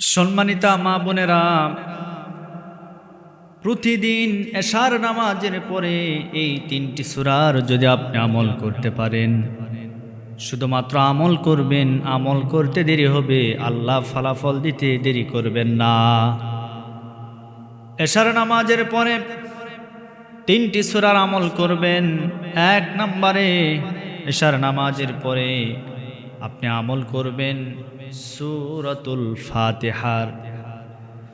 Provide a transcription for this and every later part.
সম্মানিতা মা বোনেরা, প্রতিদিন এশার নামাজের পরে এই তিনটি সুরার যদি আপনি আমল করতে পারেন, শুধুমাত্র আমল করবেন, আমল করতে দেরি হবে, আল্লাহ ফলাফল দিতে দেরি করবেন না। এশার নামাজের পরে তিনটি সুরার আমল করবেন, এক নম্বরে এশার নামাজের পরে আপনি আমল করবেন সুরতুল ফাতেহার।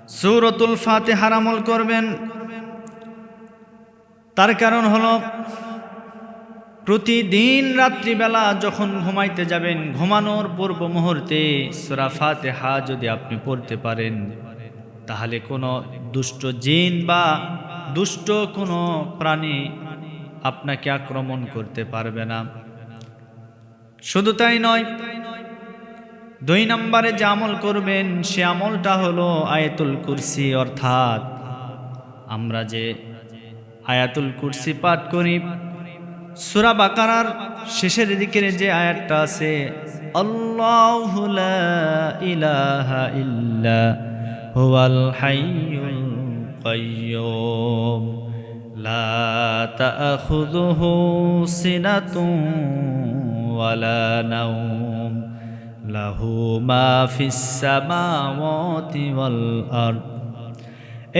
সুরতুল ফাতেহার আমল করবেন। তার কারণ হল, প্রতিদিন রাত্রিবেলা যখন ঘুমাইতে যাবেন, ঘুমানোর পূর্ব মুহূর্তে সুরা ফাতেহা যদি আপনি পড়তে পারেন, তাহলে কোনো দুষ্ট জিন বা দুষ্ট কোনো প্রাণী আপনাকে আক্রমণ করতে পারবে না। শুধু তাই নয় দুই নম্বরে যে আমল করবেন, সে আমলটা হলো আয়াতুল কুরসি, অর্থাৎ আমরা যে আয়াতুল কুরসি পাঠ করি, সুরা বাকারার শেষের দিকের যে আয়াতটা আছে, আল্লাহু লাহু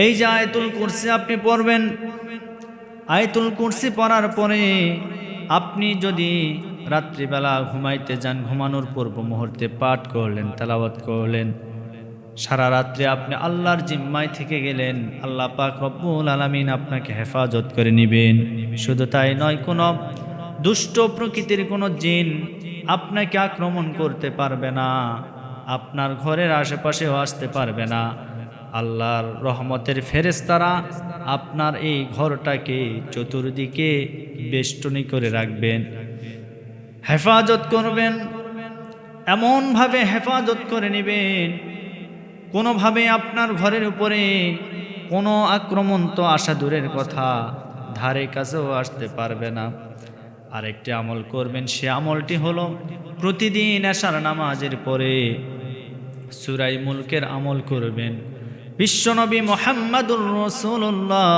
এই যে আয়াতুল কুরসি আপনি পড়বেন, আয়াতুল কুরসি পড়ার পরে আপনি যদি রাত্রিবেলা ঘুমাইতে যান, ঘুমানোর পূর্ব মুহূর্তে পাঠ করলেন, তেলাওয়াত করলেন, সারা রাত্রে আপনি আল্লাহর জিম্মায় থেকে গেলেন, আল্লাহ পাক রব্বুল আলামিন আপনাকে হেফাজত করে নেবেন। শুধু তাই নয়, কোনো দুষ্ট প্রকৃতির কোনো জিন আপনাকে আক্রমণ করতে পারবে না। আপনার ঘরের আশেপাশেও আসতে পারবে না। আল্লাহর রহমতের ফেরেস্তারা আপনার এই ঘরটাকে চতুর্দিকে বেষ্টনী করে রাখবেন। হেফাজত করবেন। এমনভাবে হেফাজত করে নেবেন, কোনোভাবে আপনার ঘরের উপরে কোনো আক্রমণ তো আসা দূরের কথা, ধারে কাছেও আসতে পারবে না। আরেকটি আমল করবেন, সে আমলটি হলো প্রতিদিন আসার নামাজের পরে সুরাই মুলকের আমল করবেন। বিশ্বনবী মোহাম্মদুর রসুল্লাহ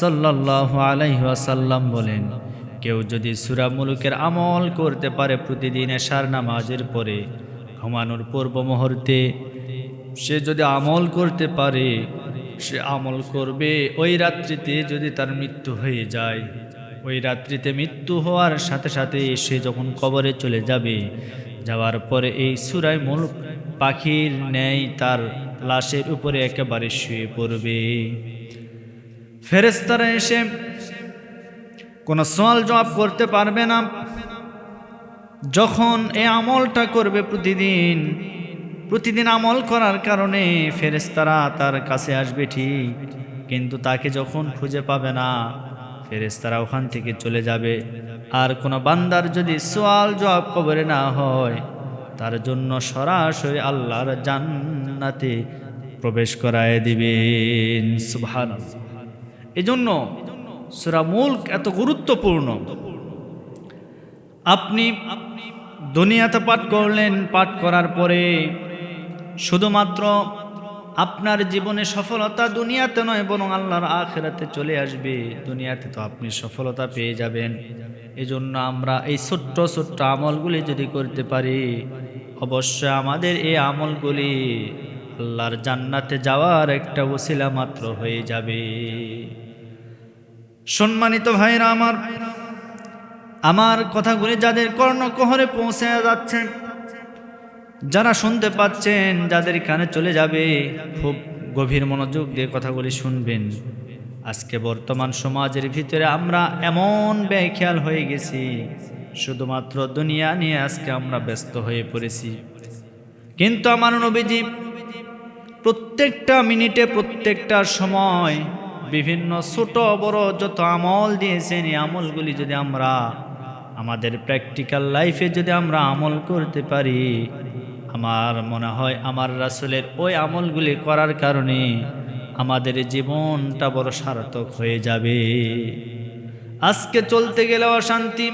সাল্লাহ আলাইসাল্লাম বলেন, কেউ যদি সুরা মুলুকের আমল করতে পারে প্রতিদিন এশার নামাজের পরে, ঘুমানোর পূর্ব মুহূর্তে সে যদি আমল করতে পারে, সে আমল করবে ওই রাত্রিতে যদি তার মৃত্যু হয়ে যায়। ওই রাত্রিতে মৃত্যু হওয়ার সাথে সাথে সে যখন কবরে চলে যাবে, যাওয়ার পরে এই সুরাই মুলক পাখির ন্যায় তার লাশের উপরে একেবারে শুয়ে পড়বে। ফেরেস্তারা এসে কোনো সওয়াল জবাব করতে পারবে না। যখন এ আমলটা করবে প্রতিদিন প্রতিদিন আমল করার কারণে ফেরেস্তারা তার কাছে আসবে ঠিক, কিন্তু তাকে যখন খুঁজে পাবে না ফেরেস্তারা ওখান থেকে চলে যাবে। আর কোনো বান্দার যদি সোয়াল জবাব কবরে না হয়, তার জন্য সরাসরি আল্লাহর জান্নাতে প্রবেশ করায় দিবেন। সুবহান এজন্য সুরা মুল্ক এত গুরুত্বপূর্ণ। আপনি দুনিয়াতে পাঠ করলেন, পাঠ করার পরে শুধুমাত্র আপনার জীবনে সফলতা দুনিয়াতে নয়, বরং আল্লাহর আখেরাতে চলে আসবে। দুনিয়াতে তো আপনি সফলতা পেয়ে যাবেন। এজন্য আমরা এই ছোট্ট ছোট্ট আমলগুলি যদি করতে পারি, অবশ্যই আমাদের এই আমলগুলি আল্লাহর জান্নাতে যাওয়ার একটা ওসিলা মাত্র হয়ে যাবে। সম্মানিত ভাইরা আমার আমার কথাগুলি যাদের কর্ণকহরে পৌঁছে যাচ্ছে যারা শুনতে পাচ্ছেন, যাদের কানে চলে যাবে, খুব গভীর মনোযোগ দিয়ে কথাগুলি শুনবেন। আজকে বর্তমান সমাজের ভিতরে আমরা এমন ব্যাখ্যাল হয়ে গেছি, শুধুমাত্র দুনিয়া নিয়ে আজকে আমরা ব্যস্ত হয়ে পড়েছি। কিন্তু আমার নবীজি প্রত্যেকটা মিনিটে, প্রত্যেকটা সময় বিভিন্ন ছোট বড় যত আমল দিয়েছেন, এই আমলগুলি যদি আমরা আমাদের প্র্যাকটিক্যাল লাইফে যদি আমরা আমল করতে পারি আমার মনে হয় আমার রাসুলের ওই আমলগুলি করার কারণে আমাদের জীবনটা বড় সার্থক হয়ে যাবে। আজকে চলতে গেলে অশান্তি,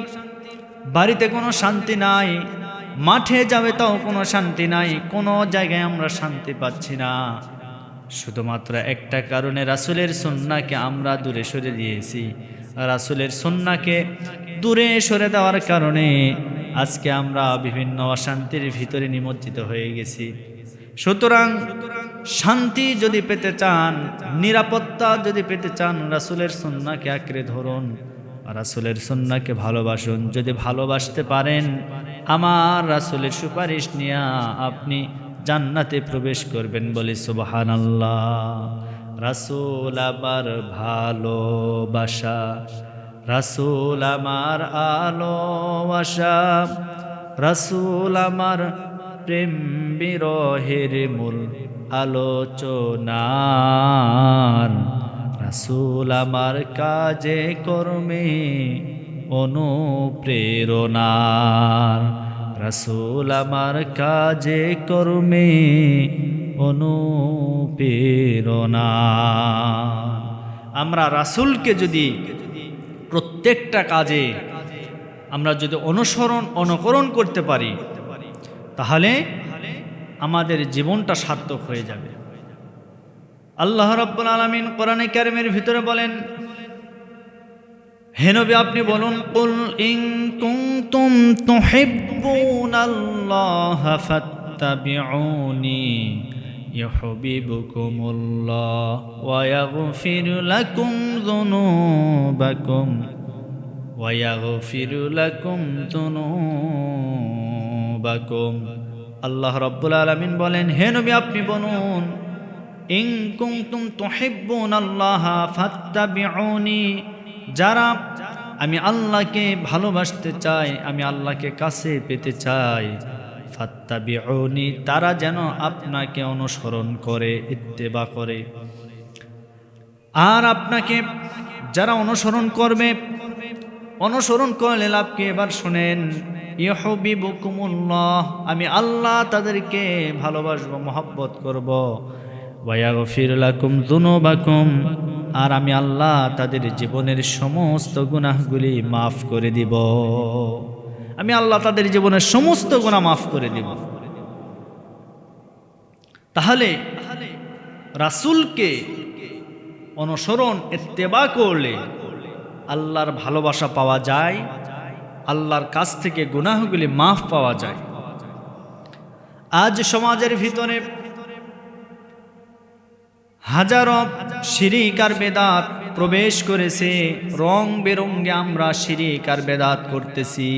বাড়িতে কোনো শান্তি নাই, মাঠে যাবে তাও কোনো শান্তি নাই, কোনো জায়গায় আমরা শান্তি পাচ্ছি না। শুধুমাত্র একটা কারণে রাসুলের সন্নাকে আমরা দূরে সরে দিয়েছি। রাসুলের সন্নাকে দূরে সরে দেওয়ার কারণে আজকে আমরা বিভিন্ন অশান্তির ভিতরে নিমজ্জিত হয়ে গেছি। সুতরাং শান্তি যদি পেতে চান, নিরাপত্তা যদি পেতে চান, রাসুলের সন্নাকে আঁকড়ে ধরুন। রাসুলের সন্নাকে ভালোবাসুন। যদি ভালোবাসতে পারেন, আমার রাসুলের সুপারিশ নিয়ে আপনি জান্নাতে প্রবেশ করবেন বলে সুবাহান আল্লাহ রাসুল আমার ভালোবাসা রাসুল আমার আলোবাসা রাসুল আমার প্রেম বিরহের মূল আলোচনার। রাসুল আমার কাজে কর্মে অনুপ্রেরণার। রাসুল আমার কাজে কর্মে অনুপ্রেরণা আমরা রাসুলকে যদি প্রত্যেকটা কাজে আমরা যদি অনুসরণ, অনুকরণ করতে পারি, তাহলে আমাদের জীবনটা সার্থক হয়ে যাবে। আল্লাহ রব্বুল আলমিন কোরআনে কারিমের ভিতরে বলেন হেনবি আপনি বলুন, কুল ইন কুনতুম তুহিব্বুনাল্লাহ ফাত্তাবিউনি। ওয়া ইয়াগফির লাকুম যুনুবাকুম ওয়া ইয়াগফির লাকুম যুনুবাকুম আল্লাহ রাব্বুল আলামিন বলেন, হে নবী, আপনি বলুন, ইন কুনতুম তুহিব্বুনাল্লাহ ফাত্তাবিউনি, যারা আমি আল্লাহকে ভালোবাসতে চাই, আমি আল্লাহকে কাছে পেতে চাই ফাত্তাবিউনি, তারা যেন আপনাকে অনুসরণ করে, ইত্তেবা করে। আর আপনাকে যারা অনুসরণ করবে, অনুসরণ করলে লাভকে এবার শোনেন ইহবি ইহবিবুকুমুল্লাহ আমি আল্লাহ তাদেরকে ভালোবাসবো, মহব্বত করব। ওয়াগফির লাকুম যুনুবাকুম আর আমি আল্লাহ তাদের জীবনের সমস্ত গুনাহগুলি মাফ করে দিব। আমি আল্লাহ তাদের জীবনের সমস্ত গুনাহ মাফ করে দিব। তাহলে রাসূলকে অনুসরণ এত্তেবা করলে আল্লাহর ভালোবাসা পাওয়া যায়, আল্লাহর কাছ থেকে গুনাহগুলি মাফ পাওয়া যায়। আজ সমাজের ভিতরে হাজারো শিরিক আর বেদাত প্রবেশ করেছে, রং বেরঙ্গে আমরা শিরিক আর বেদাত করতেছি।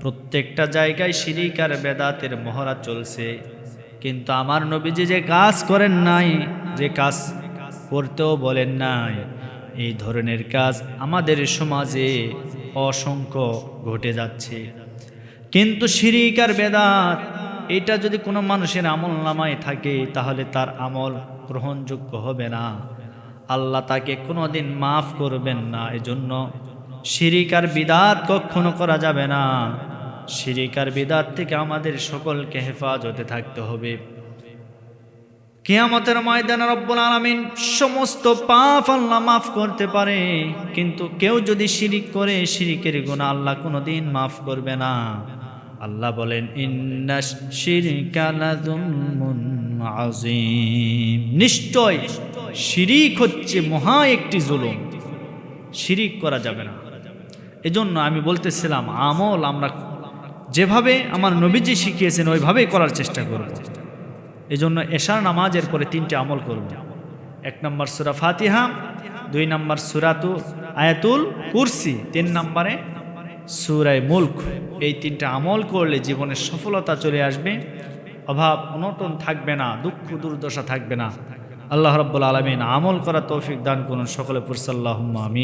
প্রত্যেকটা জায়গায় শিরিক আর বেদাতের মহড়া চলছে। কিন্তু আমার নবীজি যে কাজ করেন নাই, যে কাজ করতেও বলেন নাই, এই ধরনের কাজ আমাদের সমাজে অসংখ্য ঘটে যাচ্ছে। কিন্তু শিরিক আর বেদাত, এটা যদি কোনো মানুষের আমল নামায় থাকে, তাহলে তার আমল গ্রহণযোগ্য হবে না। আল্লাহ তাকে কোনো দিন মাফ করবেন না। এজন্য শিরিক আর বিদাত কখনো করা যাবে না। শিরিক আর বিদাত থেকে আমাদের সকলকে হেফাজতে থাকতে হবে। কেয়ামতের ময়দানে রব্বুল আলামিন সমস্ত পাপ আল্লাহ মাফ করতে পারে, কিন্তু কেউ যদি শিরিক করে, শিরিকের গুনাহ আল্লাহ কোনোদিন মাফ করবে না। আল্লাহ বলেন আযীম। নিশ্চয় শিরিক হচ্ছে মহা একটি জুলুম। শিরিক করা যাবে না। এজন্য আমি বলতেছিলাম, আমল আমরা যেভাবে আমার নবীজি শিখিয়েছেন, ওইভাবেই করার চেষ্টা করব। এজন্য এশার নামাজের পরে তিনটে আমল করব। এক নম্বর সুরা ফাতিহা, দুই নম্বর সুরাতু আয়াতুল কুরসি, তিন নম্বরে সুরায় মুল্ক। এই তিনটা আমল করলে জীবনের সফলতা চলে আসবে, অভাব অনটন থাকবে না, দুঃখ দুর্দশা থাকবে না। আল্লাহ রব্বুল আলমিন আমল করা তৌফিক দান করুন সকলে পুরসাল্লাহ আমি